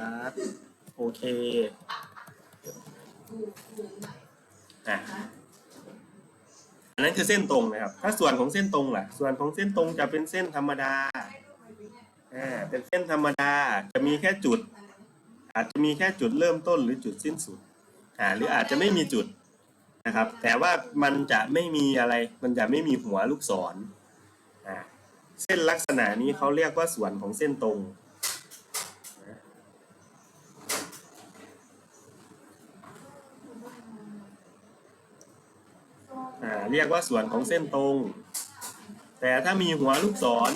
ครับโอเคอะอันนั้นคือเส้นตรงนะครับ ถ้าส่วนของเส้นตรงล่ะ ส่วนของเส้นตรงจะเป็นเส้นธรรมดาอ่าเป็นเส้นธรรมดาจะมีแค่จุด อาจจะมีแค่จุดเริ่มต้นหรือจุดสิ้นสุดอ่าหรืออาจจะไม่มีจุดนะครับ แต่ว่ามันจะไม่มีอะไร มันจะไม่มีหัวลูกศรอ่าเส้นลักษณะนี้เขาเรียกว่าส่วนของเส้นตรง เรียกว่าส่วนของเส้นตรง แต่ถ้ามีหัวลูกศร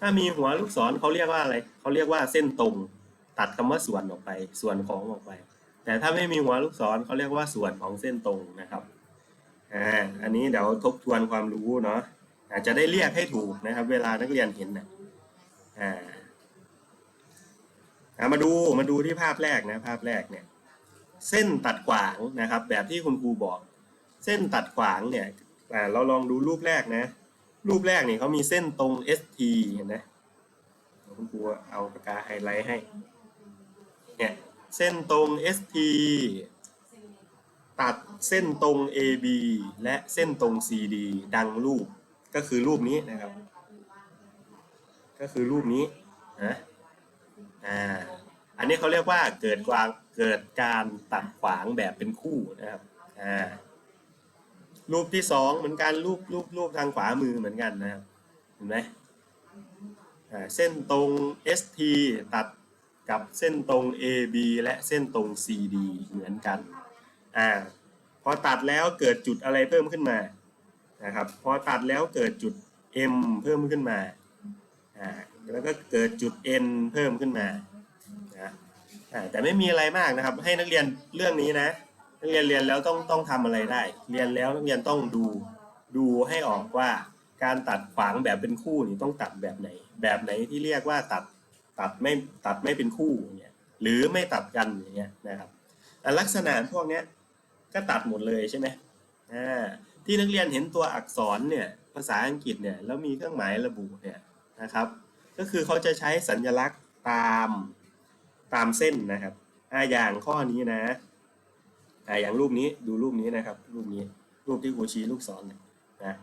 ถ้ามีหัวลูกศรเขาเรียกว่าอะไรเขาเรียกว่าเส้นตรง ตัดคำว่าส่วนออกไป ส่วนของออกไป แต่ถ้าไม่มีหัวลูกศรเขาเรียกว่าส่วนของเส้นตรงนะครับอ่าอันนี้เดี๋ยวทบทวนความรู้เนาะอาจจะได้เรียกให้ถูกนะครับ เวลานักเรียนเห็นนะอ่ามาดูมาดูที่ภาพแรกนะภาพแรกเนี่ย เส้นตัดขวางนะครับ แบบที่คุณครูบอก เส้นตัดขวางเนี่ยอ่เราลองดูรูปแรกนะ รูปแรกเนี่ยเขามีเส้นตรง ST เห็นไหมคุณครูเอาปากกาไฮไลท์ให้เนี่ยเส้นตรง ST ตัดเส้นตรง AB และเส้นตรง CD ดังรูปก็คือรูปนี้นะครับ ก็คือรูปนี้นะอ่าอันนี้เขาเรียกว่าเกิดกวาง เกิดการตัดขวางแบบเป็นคู่นะครับอ่ารูปที่สองเหมือนกันรูปรูปรูปทางขวามือเหมือนกันนะครับเห็นไหมอ่าเส้นตรง ST ตัดกับเส้นตรง AB และเส้นตรง CD เหมือนกันอ่าพอตัดแล้วเกิดจุดอะไรเพิ่มขึ้นมานะครับพอตัดแล้วเกิดจุด M เพิ่มขึ้นมาอ่าแล้วก็เกิดจุด N เพิ่มขึ้นมา อ่าแต่ไม่มีอะไรมากนะครับ ให้นักเรียนเรื่องนี้นะ นักเรียนเรียนแล้วต้องต้องทำอะไรได้ เรียนแล้วนักเรียนต้องดูดูให้ออกว่าการตัดขวางแบบเป็นคู่นี่ต้องตัดแบบไหน แบบไหนที่เรียกว่าตัดตัดไม่ตัดไม่เป็นคู่อย่างเงี้ยหรือไม่ตัดกันอย่างเงี้ยนะครับแต่ลักษณะพวกเนี้ยก็ตัดหมดเลยใช่ไหมอ่าที่นักเรียนเห็นตัวอักษรเนี่ยภาษาอังกฤษเนี่ยแล้วมีเครื่องหมายระบุเนี่ยนะครับ ก็คือเขาจะใช้สัญลักษณ์ตาม ตามเส้นนะครับอาอย่างข้อนี้นะอาอย่างรูปนี้ดูรูปนี้นะครับ รูปนี้รูปที่ครูชี้ลูกศรเนี่ยนะ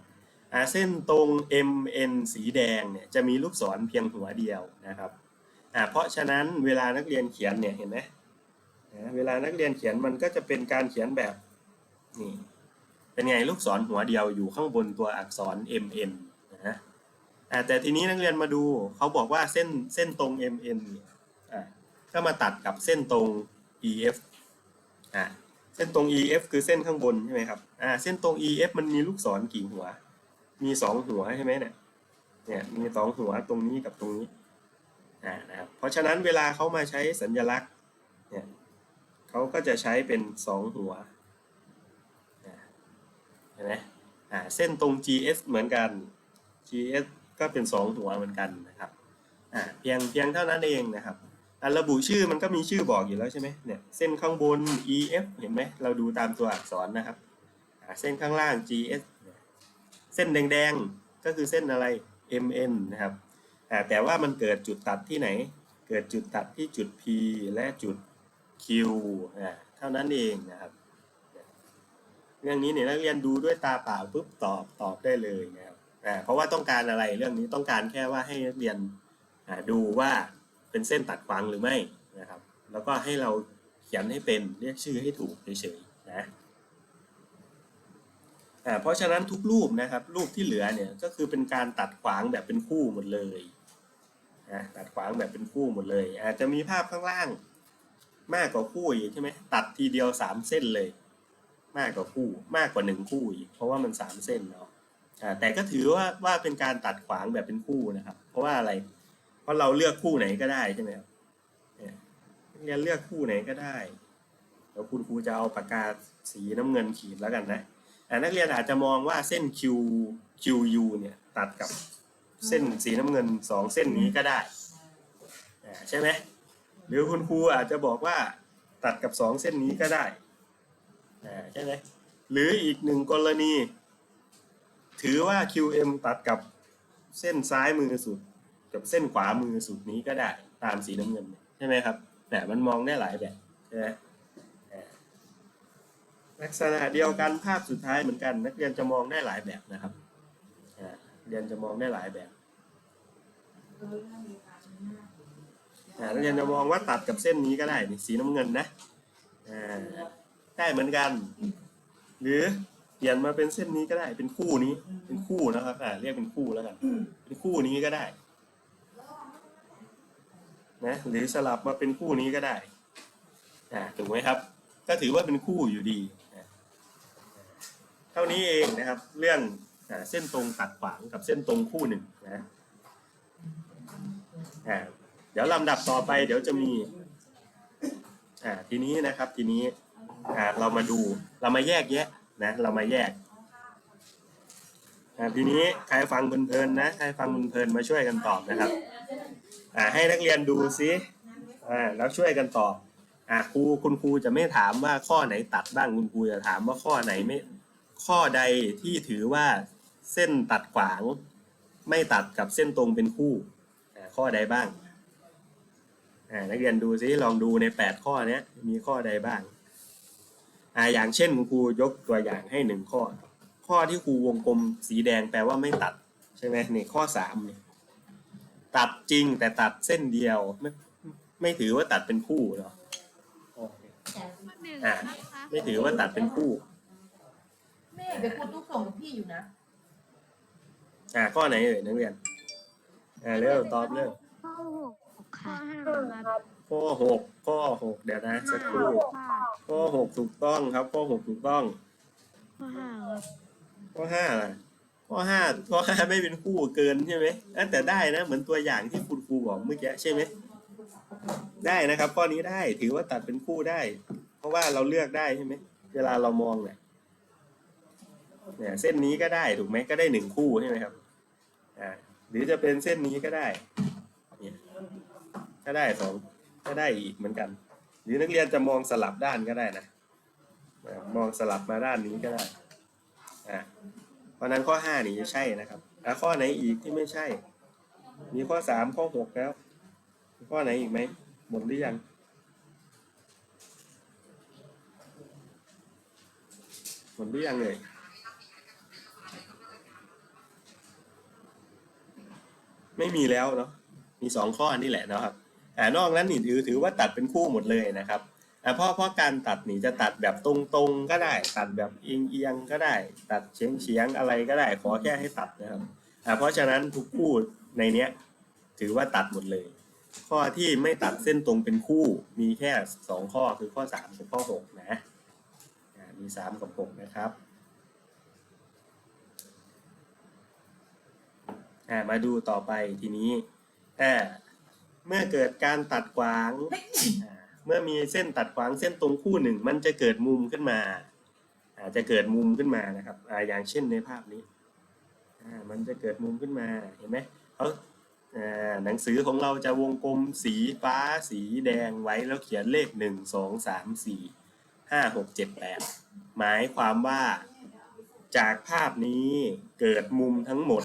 อาเส้นตรง MN สีแดงเนี่ยจะมีลูกศรเพียงหัวเดียวนะครับอ่าเพราะฉะนั้นเวลานักเรียนเขียนเนี่ยเห็นไหมนะเวลานักเรียนเขียนมันก็จะเป็นการเขียนแบบนี่เป็นไงลูกศรหัวเดียวอยู่ข้างบนตัวอักษร MN นะแต่ทีนี้นักเรียนมาดูเขาบอกว่าเส้นเส้นตรง MN เนี่ย ก็มาตัดกับเส้นตรง EF อ่าเส้นตรง EF คือเส้นข้างบนใช่ไหมครับอ่าเส้นตรง EF มันมีลูกศรกี่หัว มีสองหัวใช่ไหมเนี่ยเนี่ยมีสองหัวตรงนี้กับตรงนี้อ่านะครับเพราะฉะนั้นเวลาเขามาใช้สัญลักษณ์เนี่ยเขาก็จะใช้เป็นสองหัวเห็นไหมอ่าเส้นตรง GS เหมือนกัน GS ก็เป็นสองหัวเหมือนกันนะครับอ่าเพียงเพียงเท่านั้นเองนะครับ อะระบุชื่อมันก็มีชื่อบอกอยู่แล้วใช่ไหมเนี่ยเส้นข้างบน EF เห็นไหมเราดูตามตัวอักษรนะครับเส้นข้างล่าง GS เส้นแดงๆก็คือเส้นอะไร MN นะครับแต่ว่ามันเกิดจุดตัดที่ไหน เกิดจุดตัดที่จุด P และจุด Q อะเท่านั้นเองนะครับเรื่องนี้เนี่ยนักเรียนดูด้วยตาเปล่าปุ๊บตอบตอบได้เลยนะครับเพราะว่าต้องการอะไรเรื่องนี้ต้องการแค่ว่าให้นักเรียนดูว่า เป็นเส้นตัดขวางหรือไม่นะครับ แล้วก็ให้เราเขียนให้เป็นเรียกชื่อให้ถูกเฉยๆนะเพราะฉะนั้นทุกรูปนะครับ รูปที่เหลือเนี่ยก็คือเป็นการตัดขวางแบบเป็นคู่หมดเลยนะตัดขวางแบบเป็นคู่หมดเลย อาจจะมีภาพข้างล่างมากกว่าคู่อีกใช่ไหมตัดทีเดียวสามเส้นเลย มากกว่าคู่มากกว่าหนึ่งคู่อีกเพราะว่ามันสามเส้นเนาะแต่ก็ถือว่าว่าเป็นการตัดขวางแบบเป็นคู่นะครับ เพราะว่าอะไร เพราะเราเลือกคู่ไหนก็ได้ใช่ไหมครับเนี่ยนักเรียนเลือกคู่ไหนก็ได้เดี๋ยวคุณครูจะเอาปากกาสีน้ำเงินขีดแล้วกันนะอ่านักเรียนอาจจะมองว่าเส้น Q QU เนี่ยตัดกับเส้นสีน้ำเงินสองเส้นนี้ก็ได้อ่าใช่ไหมหรือคุณครูอาจจะบอกว่าตัดกับสองเส้นนี้ก็ได้อ่าใช่ไหมหรืออีกหนึ่งกรณี ถือว่า QM ตัดกับเส้นซ้ายมือสุดเกับเส้นขวามือสุดนี้ก็ได้ตามสีน้ำเงินใช่ไหมครับแต่มันมองได้หลายแบบใช่ไหมลักษณะเดียวกันภาพสุดท้ายเหมือนกัน นักเรียนจะมองได้หลายแบบนะครับเรียนจะมองได้หลายแบบนักเรียนจะมองว่าตัดกับเส้นนี้ก็ได้นี่สีน้ำเงินนะได้เหมือนกัน หรือเปลี่ยนมาเป็นเส้นนี้ก็ได้เป็นคู่นี้เป็นคู่นะครับอ่าเรียกเป็นคู่แล้วกันเป็นคู่นี้ก็ได้ นะหรือสลับมาเป็นคู่นี้ก็ได้อ่าถูกไหมครับ ก็ถือว่าเป็นคู่อยู่ดีเท่านี้เองนะครับ เรื่องเส้นตรงตัดขวางกับเส้นตรงคู่หนึ่งนะเดี๋ยวลำดับต่อไปเดี๋ยวจะมีทีนี้นะครับทีนี้เรามาดูเรามาแยกแยะนะเรามาแยก อ่าทีนี้ใครฟังเพลินๆนะใครฟังเพลินๆมาช่วยกันตอบนะครับอ่าให้นักเรียนดูซิอ่าแล้วช่วยกันตอบอ่าครูคุณครูจะไม่ถามว่าข้อไหนตัดบ้างคุณครูจะถามว่าข้อไหนไม่ข้อใดที่ถือว่าเส้นตัดขวาง ไม่ตัดกับเส้นตรงเป็นคู่อ่าข้อใดบ้างอ่านักเรียนดูซิลองดูในแปดข้อนี้มีข้อใดบ้างอ่าอย่างเช่นคุณครูยกตัวอย่างให้หนึ่งข้อ ข้อที่ครูวงกลมสีแดงแปลว่าไม่ตัดใช่ไหมนี่ข้อสามเนี่ยตัดจริงแต่ตัดเส้นเดียวไม่ไม่ถือว่าตัดเป็นคู่เหรอโอเคหนึ่งอ่านะคะไม่ถือว่าตัดเป็นคู่แม่ไปพูดตู้ส่งกับพี่อยู่นะอ่าข้อไหนเอ่ยนักเรียนอ่าเร็วตอบเร็วข้อหกค่ะข้อหกข้อหกเดี๋ยวนะสักครู่ข้อหกถูกต้องครับข้อหกถูกต้องข้อห้าครับ ข้อห้าล่ะข้อห้าข้อห้าไม่เป็นคู่เกินใช่ไหมแต่ได้นะเหมือนตัวอย่างที่คุณครูบอกเมื่อกี้ใช่ไหมได้นะครับ ข้อนี้ได้ถือว่าตัดเป็นคู่ได้ เพราะว่าเราเลือกได้ใช่ไหมเวลาเรามองเนี่ยเนี่ยเส้นนี้ก็ได้ถูกไหมก็ได้หนึ่งคู่ใช่ไหมครับอ่าหรือจะเป็นเส้นนี้ก็ได้เนี่ยก็ได้สองก็ได้อีกเหมือนกัน หรือนักเรียนจะมองสลับด้านก็ได้นะ มองสลับมาด้านนี้ก็ได้ อ่าเพราะนั้นข้อห้านี่ใช่นะครับอะข้อไหนอีกที่ไม่ใช่ มีข้อสามข้อหกแล้ว ข้อไหนอีกไหมหมดหรือยังหมดหรือยังเลยไม่มีแล้วเนาะมีสองข้อนี่แหละเนาะครับอ่านอกนั้นนี่ถือถือว่าตัดเป็นคู่หมดเลยนะครับ อะเพราะเพราะการตัดนี่จะตัดแบบตรงๆก็ได้ ตัดแบบเอียงๆก็ได้ ตัดเฉียงเฉียงๆอะไรก็ได้ ขอแค่ให้ตัดนะครับอะเพราะฉะนั้นทุกคู่ในเนี้ยถือว่าตัดหมดเลย ข้อที่ไม่ตัดเส้นตรงเป็นคู่มีแค่สองข้อคือข้อสามกับข้อหกนะอะมีสามกับหกนะครับอะมาดูต่อไปทีนี้อ่าเมื่อเกิดการตัดขวางอ่า เมื่อมีเส้นตัดขวางเส้นตรงคู่หนึ่ง มันจะเกิดมุมขึ้นมา อาจจะเกิดมุมขึ้นมานะครับออย่างเช่นในภาพนี้มันจะเกิดมุมขึ้นมาเห็นไหมเขาหนังสือของเราจะวงกลมสีฟ้าสีแดงไว้แล้วเขียนเลขหนึ่งสองสามสี่ห้าหกเจ็ดแปดหมายความว่าจากภาพนี้เกิดมุมทั้งหมด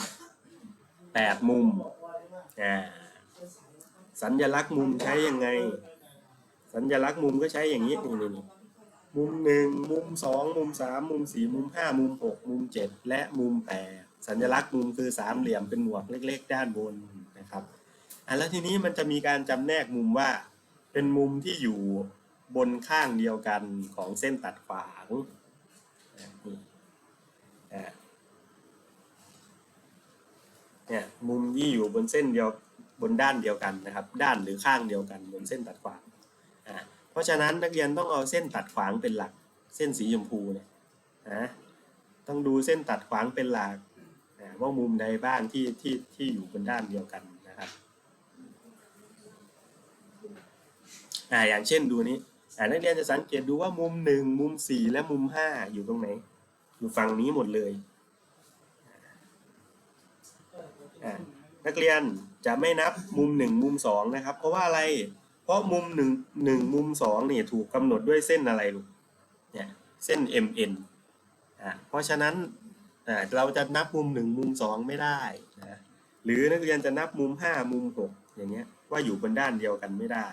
แปดมุมสัญลักษณ์มุมใช้ยังไง สัญลักษณ์มุมก็ใช้อย่างนี้นี่นี่นี่มุมหนึ่งมุมสองมุมสามมุมสี่มุมห้ามุมหกมุมเจ็ดและมุมแปดสัญลักษณ์มุมคือสามเหลี่ยมเป็นหมวกเล็ก ๆ ด้านบนนะครับอะแล้วทีนี้มันจะมีการจำแนกมุมว่า เป็นมุมที่อยู่บนข้างเดียวกันของเส้นตัดขวางนี่อะเนี่ยมุมที่อยู่บนเส้นเดียวบนด้านเดียวกันนะครับ ด้านหรือข้างเดียวกันบนเส้นตัดขวาง เพราะฉะนั้นนักเรียนต้องเอาเส้นตัดขวางเป็นหลัก เส้นสีชมพูเนี่ยนะต้องดูเส้นตัดขวางเป็นหลักว่ามุมใดบ้างที่ที่ที่อยู่บนด้านเดียวกันนะครับอ่าอย่างเช่นดูนี้อ่านักเรียนจะสังเกตดูว่ามุมหนึ่งมุมสี่และมุมห้าอยู่ตรงไหน อยู่ฝั่งนี้หมดเลยอ่านักเรียนจะไม่นับมุมหนึ่งมุมสองนะครับ เพราะว่าอะไร ราะมุมหนึ่งหนึ่งมุมสองนี่ถูกกำหนดด้วยเส้นอะไรลูกเนี่ยเส้น MN อ่าเพราะฉะนั้นอ่าเราจะนับมุมหนึ่งมุมสองไม่ได้นะหรือนักเรียนจะนับมุมห้ามุมหกอย่างเงี้ยว่าอยู่บนด้านเดียวกันไม่ได้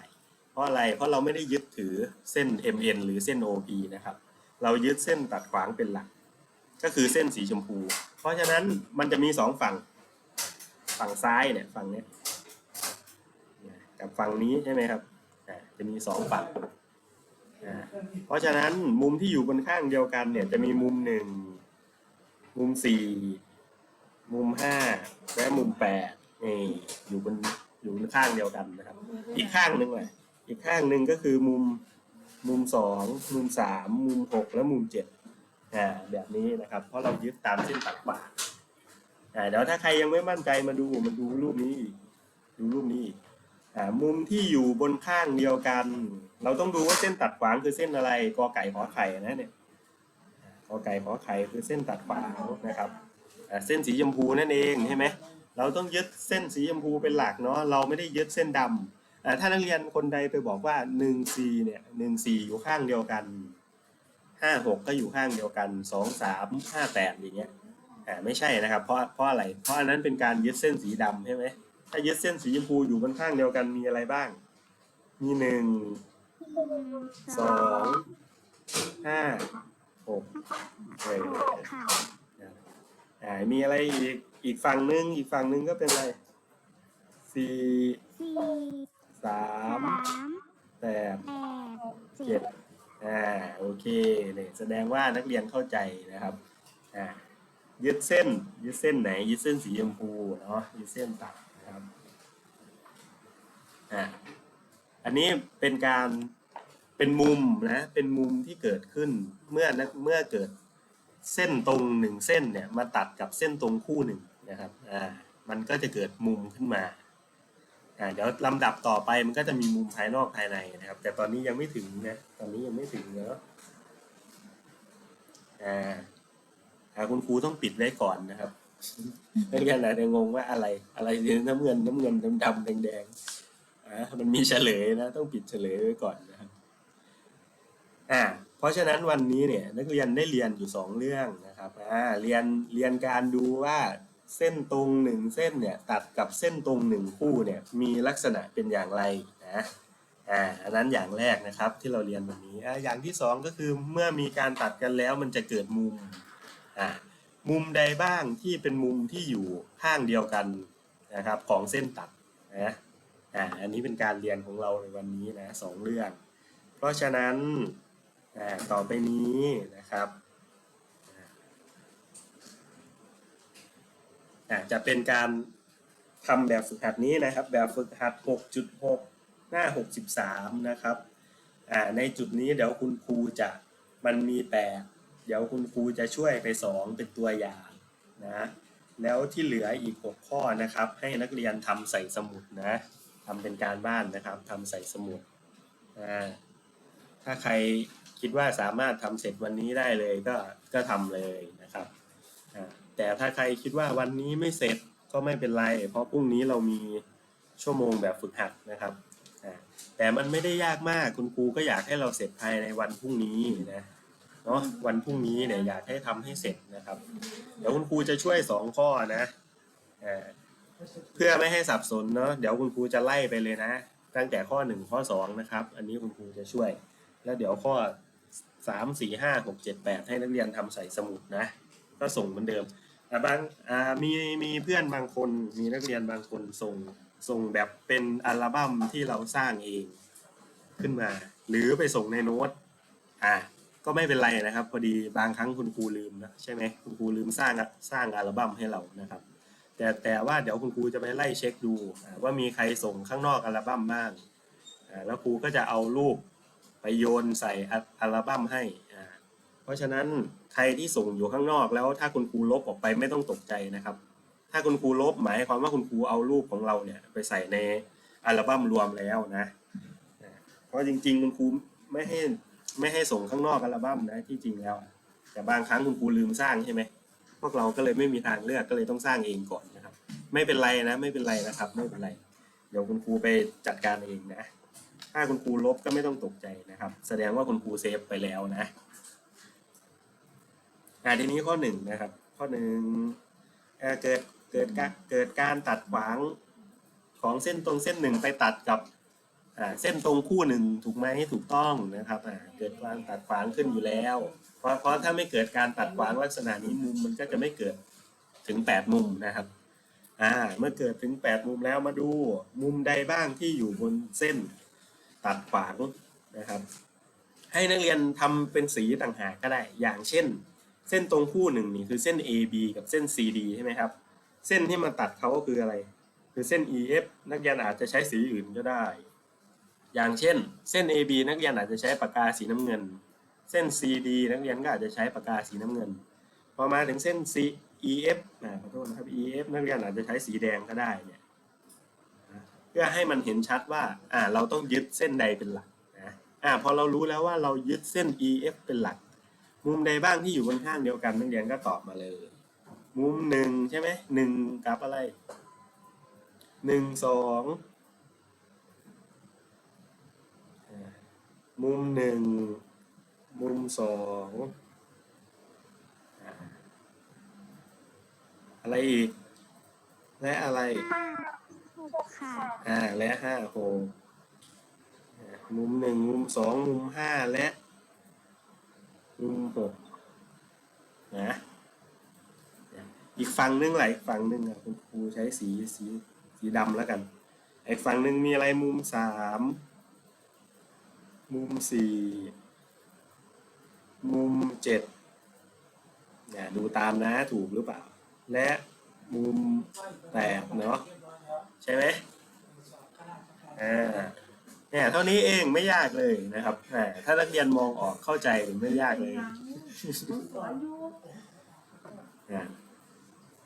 เพราะอะไรเพราะเราไม่ได้ยึดถือเส้น MN หรือเส้น OP นะครับ เรายึดเส้นตัดขวางเป็นหลัก ก็คือเส้นสีชมพู เพราะฉะนั้นมันจะมีสองฝั่งฝั่งซ้ายเนี่ยฝั่งเนี้ย กับฝั่งนี้ใช่ไหมครับจะมีสองฝั่งเพราะฉะนั้นมุมที่อยู่บนข้างเดียวกันเนี่ยจะมีมุมหนึ่งมุมสี่มุมห้าและมุมแปดนี่อยู่บนอยู่บนข้างเดียวกันนะครับ อีกข้างหนึ่งเลยอีกข้างหนึ่งก็คือมุมมุมสองมุมสามมุมหกและมุมเจ็ดอ่าแบบนี้นะครับ เพราะเรายึดตามเส้นตัดขวางอ่าเดี๋ยวถ้าใครยังไม่มั่นใจมาดูมาดูรูปนี้อีกดูรูปนี้อีก มุมที่อยู่บนข้างเดียวกัน เราต้องดูว่าเส้นตัดขวางคือเส้นอะไรกอไก่ขอไข่นะเนี่ยกอไก่ขอไข่คือเส้นตัดขวางนะครับเส้นสีชมพูนั่นเองใช่ไหมเราต้องยึดเส้นสีชมพูเป็นหลักเนาะเราไม่ได้ยึดเส้นดำอ่าถ้านักเรียนคนใดไปบอกว่าหนึ่งสีเนี่ยหนึ่งสีอยู่ข้างเดียวกันห้าหกก็อยู่ข้างเดียวกันสองสามห้าแปดอย่างเงี้ยไม่ใช่นะครับเพราะเพราะอะไรเพราะอันนั้นเป็นการยึดเส้นสีดำใช่ไหม ถ้ายึดเส้นสีชมพูอยู่บนข้างเดียวกันมีอะไรบ้าง มีหนึ่งสองห้าหกเออค่ะอ่ามีอะไรอีกอีกฝั่งหนึ่งอีกฝั่งหนึ่งก็เป็นอะไรสี่สี่สามแปดแปดเจ็ดดอ่าโอเคเนี่ยแสดงว่านักเรียนเข้าใจนะครับอ่ายึดเส้นยึดเส้นไหนยึดเส้นสีชมพูเนาะยึดเส้นตัด นะอ่าอันนี้เป็นการเป็นมุมนะเป็นมุมที่เกิดขึ้นเมื่อนักเมื่อเกิดเส้นตรงหนึ่งเส้นเนี่ยมาตัดกับเส้นตรงคู่หนึ่งนะครับอ่ามันก็จะเกิดมุมขึ้นมาอ่าเดี๋ยวลำดับต่อไปมันก็จะมีมุมภายนอกภายในนะครับ แต่ตอนนี้ยังไม่ถึงนะตอนนี้ยังไม่ถึงเนอะอ่าอ่าคุณครูต้องปิดไว้ก่อนนะครับนักเรียนอาจจะงงว่าอะไรอะไรน้ำเงินน้ำเงินดำดำแดงแดง มันมีเฉลยนะ ต้องปิดเฉลยไว้ก่อนนะครับอ่าเพราะฉะนั้นวันนี้เนี่ยนักเรียนได้เรียนอยู่สองเรื่องนะครับอ่าเรียนเรียนการดูว่าเส้นตรงหนึ่งเส้นเนี่ยตัดกับเส้นตรงหนึ่งคู่เนี่ยมีลักษณะเป็นอย่างไรนะอ่าอันนั้นอย่างแรกนะครับที่เราเรียนวันนี้อ่าอย่างที่สองก็คือเมื่อมีการตัดกันแล้วมันจะเกิดมุมอ่ามุมใดบ้างที่เป็นมุมที่อยู่ข้างเดียวกันนะครับของเส้นตัดนะ อ่าอันนี้เป็นการเรียนของเราในวันนี้นะสองเรื่อง เพราะฉะนั้นอ่าต่อไปนี้นะครับอ่าจะเป็นการทำแบบฝึกหัดนี้นะครับ แบบฝึกหัด 6.6 หน้า 63 นะครับอ่าในจุดนี้เดี๋ยวคุณครูจะมันมีแปดเดี๋ยวคุณครูจะช่วยไปสองเป็นตัวอย่างนะแล้วที่เหลืออีก 6 ข้อนะครับ ให้นักเรียนทำใส่สมุดนะ ทำเป็นการบ้านนะครับทำใส่สมุดถ้าใครคิดว่าสามารถทำเสร็จวันนี้ได้เลยก็ก็ทำเลยนะครับแต่ถ้าใครคิดว่าวันนี้ไม่เสร็จก็ไม่เป็นไร เพราะพรุ่งนี้เรามีชั่วโมงแบบฝึกหัดนะครับแต่มันไม่ได้ยากมากคุณครูก็อยากให้เราเสร็จภายในวันพรุ่งนี้นะเนาะวันพรุ่งนี้เนี่ยอยากให้ทำให้เสร็จนะครับ เดี๋ยวคุณครูจะช่วยสองข้อนะอ เพื่อไม่ให้สับสนเนาะเดี๋ยวคุณครูจะไล่ไปเลยนะ ตั้งแต่ข้อหนึ่งข้อสองนะครับ อันนี้คุณครูจะช่วย แล้วเดี๋ยวข้อสามสี่ห้าหกเจ็ดแปดให้นักเรียนทำใส่สมุดนะ ก็ส่งเหมือนเดิมอ่บางมีมีเพื่อนบางคนมีนักเรียนบางคนส่งส่งแบบเป็นอัลบั้มที่เราสร้างเองขึ้นมา หรือไปส่งในโน้ตอ่าก็ไม่เป็นไรนะครับ พอดีบางครั้งคุณครูลืมนะใช่ไหมคุณครูลืมสร้างสร้างอัลบั้มให้เรานะครับ แต่แต่ว่าเดี๋ยวคุณครูจะไปไล่เช็คดูว่ามีใครส่งข้างนอกอัลบั้มบ้างแล้วครูก็จะเอารูปไปโยนใส่อัลบั้มให้ เพราะฉะนั้นใครที่ส่งอยู่ข้างนอกแล้วถ้าคุณครูลบออกไปไม่ต้องตกใจนะครับ ถ้าคุณครูลบหมายความว่าคุณครูเอารูปของเราเนี่ยไปใส่ในอัลบั้มรวมแล้วนะ เพราะจริง ๆ คุณครูไม่ให้ไม่ให้ส่งข้างนอกอัลบั้มนะที่จริงแล้ว แต่บางครั้งคุณครูลืมสร้างใช่ไหม พวกเราก็เลยไม่มีทางเลือกก็เลยต้องสร้างเองก่อนนะครับ ไม่เป็นไรนะ ไม่เป็นไรนะครับ ไม่เป็นไร เดี๋ยวคุณครูไปจัดการเองนะ ถ้าคุณครูลบก็ไม่ต้องตกใจนะครับ แสดงว่าคุณครูเซฟไปแล้วนะอ่าทีนี้ข้อหนึ่งนะครับ ข้อหนึ่งเอ่อเกิดเกิดการเกิดการตัดขวางของเส้นตรงเส้นหนึ่งไปตัดกับอ่าเส้นตรงคู่หนึ่งถูกไหมถูกต้องนะครับอ่าเกิดการตัดขวางขึ้นอยู่แล้ว ราะเพราะถ้าไม่เกิดการตัดขวางลักษณะนี้มุมมันก็จะไม่เกิดถึงแปดมุมนะครับอ่าเมื่อเกิดถึงแปดมุมแล้วมาดูมุมใดบ้างที่อยู่บนเส้นตัดขวางนะครับ ให้นักเรียนทำเป็นสีต่างหากก็ได้ อย่างเช่น เส้นตรงคู่หนึ่งนี่คือเส้น AB กับเส้น CD ใช่ไหมครับ เส้นที่มาตัดเขาก็คืออะไร คือเส้น EF นักเรียนอาจจะใช้สีอื่นก็ได้ อย่างเช่น เส้น AB นักเรียนอาจจะใช้ปากกาสีน้ำเงิน เส้น CD นักเรียนก็อาจจะใช้ปากกาสีน้ำเงิน พอมาถึงเส้น C EF นะขอโทษนะครับ EF นักเรียนอาจจะใช้สีแดงก็ได้เนี่ยเพื่อให้มันเห็นชัดว่าอ่าเราต้องยึดเส้นใดเป็นหลักนะอ่าพอเรารู้แล้วว่าเรายึดเส้น EF เป็นหลัก มุมใดบ้างที่อยู่บนข้างเดียวกันนักเรียนก็ตอบมาเลย มุมหนึ่งใช่ไหมหนึ่งกับอะไรหนึ่งสองมุมหนึ่ง มุมสองอ่าอะไรอีก และอะไรหกค่ะอ่า และห้าหกอ่ามุมหนึ่งมุมสองมุมห้าและ มุมหกนะอีกฝั่งหนึงไหละอีกฝั่งหนึงอะคุณครูใช้สีสีสีดำแล้วกัน อีกฝั่งหนึ่งมีอะไรมุมสามมุมสี่ มุมเจ็ดเนี่ยดูตามนะถูกหรือเปล่า และมุมแปดเนาะใช่ไหมอ่าเนี่ยเท่านี้เองไม่ยากเลยนะครับแหมถ้านักเรียนมองออกเข้าใจไม่ยากเลยสอนอยู่อะ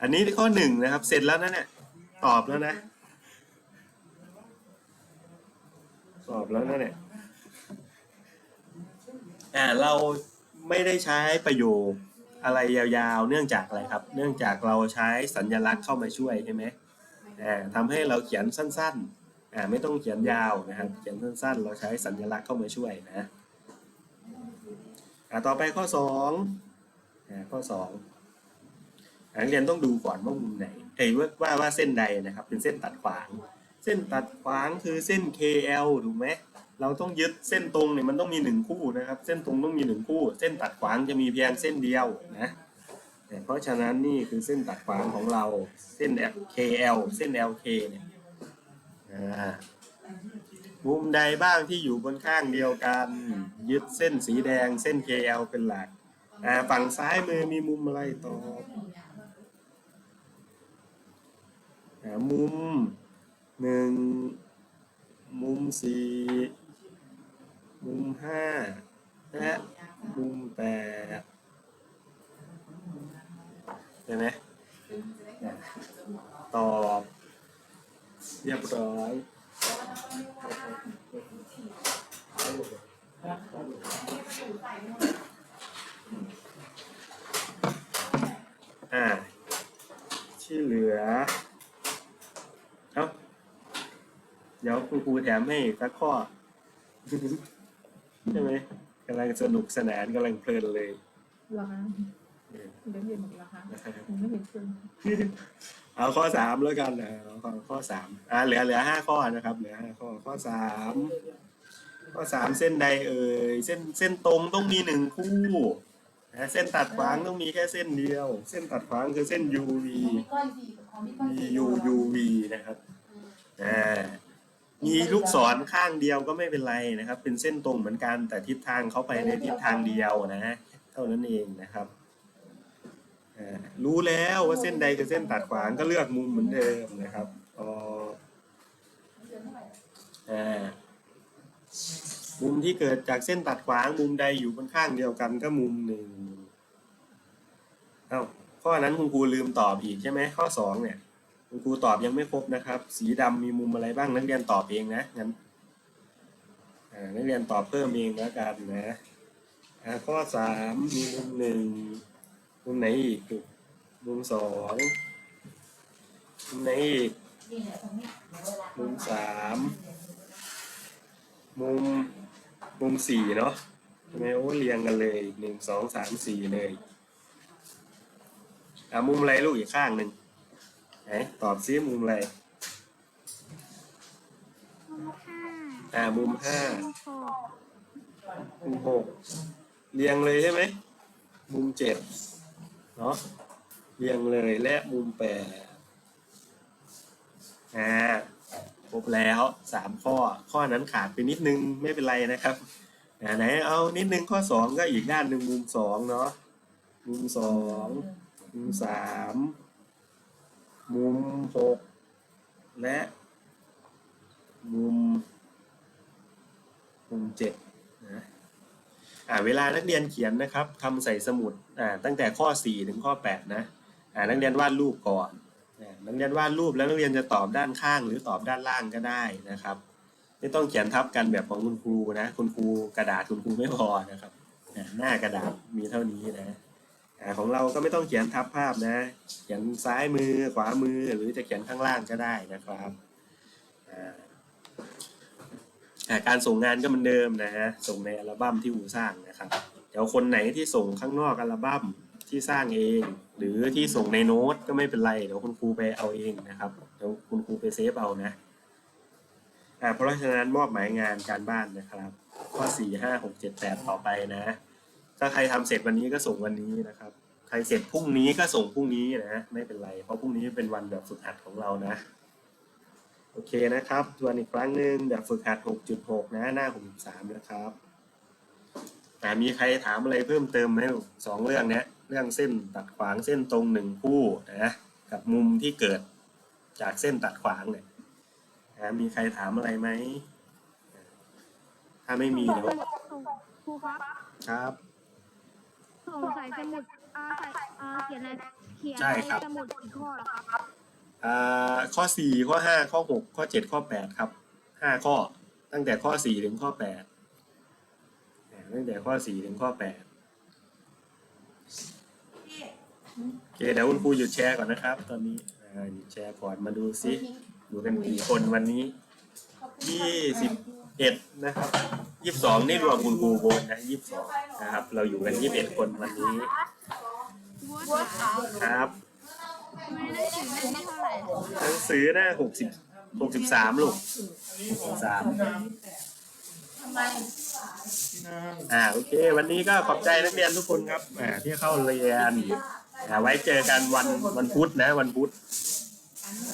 อันนี้ข้อหนึ่งนะครับ เสร็จแล้วนะเนี่ยตอบแล้วนะตอบแล้วนะเนี่ยอ่าเรา ไม่ได้ใช้ประโยคอะไรยาวๆ เนื่องจากอะไรครับ เนื่องจากเราใช้สัญลักษณ์เข้ามาช่วยใช่ไหมอ่าทำให้เราเขียนสั้นๆอ่าไม่ต้องเขียนยาวนะครับ เขียนสั้นๆ เราใช้สัญลักษณ์เข้ามาช่วยนะอ่าต่อไปข้อสองอ่าข้อสองนักเรียนต้องดูก่อนว่ามุมไหนเอ้ยว่าว่าว่าเส้นใดนะครับ เป็นเส้นตัดขวาง เส้นตัดขวางคือเส้น KL ถูกไหม เราต้องยึดเส้นตรงเนี่ยมันต้องมีหนึ่งคู่นะครับ เส้นตรงต้องมีหนึ่งคู่ เส้นตัดขวางจะมีเพียงเส้นเดียวนะเพราะฉะนั้นนี่คือเส้นตัดขวางของเราเส้น KL เส้น LK เนี่ยมุมใดบ้างที่อยู่บนข้างเดียวกัน ยึดเส้นสีแดงเส้น KL เป็นหลักฝั่งซ้ายมือมีมุมอะไรต่อมุมหนึ่งมุมสี่ มุมห้าและมุมแปดเห็นไหมตอบเรียบร้อยอ่าที่เหลือเอ้าเดี๋ยวคุณครูแถมให้สักข้อ ใช่ไหมกำลังสนุกสนานกำลังเพลินเลยเหรอคะเออเดี๋ยวเห็นหมดเหรอคะนะครับ ผมไม่เห็นคุณเอาข้อสามแล้วกันนะเอาข้อข้อสามอ่าเหลือเหลือห้าข้อนะครับเหลือห้าข้อข้อสามข้อสามเส้นใดเอ่ยเส้นเส้นตรงต้องมีหนึ่งคู่นะเส้นตัดขวางต้องมีแค่เส้นเดียว เส้นตัดขวางคือเส้น UV ของพี่ก้อยสิของพี่ก้อยมีสิ U UV นะครับอ่า มีลูกศรข้างเดียวก็ไม่เป็นไรนะครับ เป็นเส้นตรงเหมือนกันแต่ทิศทางเขาไปในทิศทางเดียวนะเท่านั้นเองนะครับอ่ารู้แล้วว่าเส้นใดคือเส้นตัดขวางก็เลือกมุมเหมือนเดิมนะครับพออ่ามุมที่เกิดจากเส้นตัดขวางมุมใดอยู่บนข้างเดียวกันก็มุมหนึ่งเอ้าข้อนั้นคุณครูลืมตอบอีกใช่ไหมข้อสองเนี่ย คุณครูตอบยังไม่ครบนะครับ สีดำมีมุมอะไรบ้างนักเรียนตอบเองนะงั้นนักเรียนตอบเพิ่มเองแล้วกันนะข้อสามมีมุมหนึ่งมุมไหนอีกมุมสองมุมไหนอีกมุมสามมุมมุมสี่เนาะใช่ไมโอ้เรียงกันเลยหนึ่งสองสามสี่เลยอ่ามุมอะไรลูกอีกข้างหนึ่ง ไหนตอบซิมุมอะไร มุมห้าอ่า มุมห้า มุมหกมุมหกเรียงเลยใช่ไหม มุมเจ็ดเนาะ เรียงเลยและมุมแปดอ่า ครบแล้วสามข้อ ข้อนั้นขาดไปนิดนึงไม่เป็นไรนะครับอ่าไหนเอานิดนึงข้อสองก็อีกด้านหนึ่งมุมสองเนาะ มุมสอง มุมสาม มุมหกและมุมมุมเจ็ดนะอ่าเวลานักเรียนเขียนนะครับทำใส่สมุดอ่าตั้งแต่ข้อ4ถึงข้อ8นะอ่านักเรียนวาดรูปก่อนนักเรียนวาดรูปแล้วนักเรียนจะตอบด้านข้าง หรือตอบด้านล่างก็ได้นะครับ ไม่ต้องเขียนทับกันแบบของคุณครูนะ คุณครูกระดาษคุณครูไม่พอนะครับหน้ากระดาษมีเท่านี้นะ ของเราก็ไม่ต้องเขียนทับภาพนะ เขียนซ้ายมือขวามือหรือจะเขียนข้างล่างก็ได้นะครับการส่งงานก็เหมือนเดิมนะฮะส่งในอัลบั้มที่อูสร้างนะครับเดี๋ยวคนไหนที่ส่งข้างนอกอัลบั้มที่สร้างเอง หรือที่ส่งในโน้ตก็ไม่เป็นไรเดี๋ยวคุณครูไปเอาเองนะครับเดี๋ยวคุณครูไปเซฟเอานะอ่าเพราะฉะนั้นมอบหมายงานการบ้านนะครับ ข้อสี่ห้าหกเจ็ดแปดต่อไปนะ ถ้าใครทำเสร็จวันนี้ก็ส่งวันนี้นะครับ ใครเสร็จพรุ่งนี้ก็ส่งพรุ่งนี้นะไม่เป็นไร เพราะพรุ่งนี้เป็นวันแบบฝึกหัดของเรานะโอเคนะครับทวนอีกครั้งหนึ่งแบบฝึกหัด 6.6 นะหน้า 63 นะครับอ่ามีใครถามอะไรเพิ่มเติมไหมลูกสองเรื่องเนี้ยเรื่องเส้นตัดขวางเส้นตรงหนึ่งคู่นะกับมุมที่เกิดจากเส้นตัดขวางเนี่ยอ่ามีใครถามอะไรไหมถ้าไม่มีเดี๋ยวครูครับ ครับส่งใส่สมุดอ่าใส่อ่าเขียนในเขียนใช่ในครับสมุดกี่ข้อเหรอครับอ่าข้อ4ข้อ5ข้อ6ข้อ7ข้อ8ครับ5ข้อตั้งแต่ข้อ4ถึงข้อ8อ่าตั้งแต่ข้อ4ถึงข้อ8โอเคเดี๋ยวคุณครูหยุดแชร์ก่อนนะครับ ตอนนี้อ่าหยุดแชร์ก่อนมาดูซิอยู่กันกี่คนวันนี้ยี่สิบ เอ็ดนะครับยี่สิบสองนี่รวมคุณครูโบนนะยี่สิบสองนะครับ เราอยู่กันยี่สิบเอ็ดคนวันนี้ครับไม่ได้ถึงเล่มที่เท่าไหร่หนังสือหน้าหกสิบหกสิบสามลูกหกสามทำไมอ่าโอเค วันนี้ก็ขอบใจนักเรียนทุกคนครับอ่าที่เข้าเรียนอ่าไว้เจอกันวันวันพุธนะวันพุธ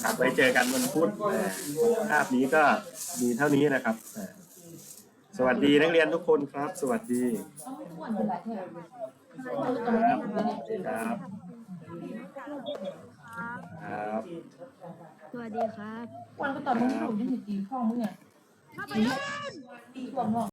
ครับไว้เจอกันวันพุธอ่าภาพนี้ก็มีเท่านี้นะครับอ่าสวัสดีนักเรียนทุกคนครับ สวัสดีต้องไม่อ้วนเป็นไรเท่าไหร่ครับครับครับสวัสดีครับอ้วนก็ตอนมึงอยู่ที่ตีพ่อมึงเนี่ยมาไปเล่นตีตัวมึง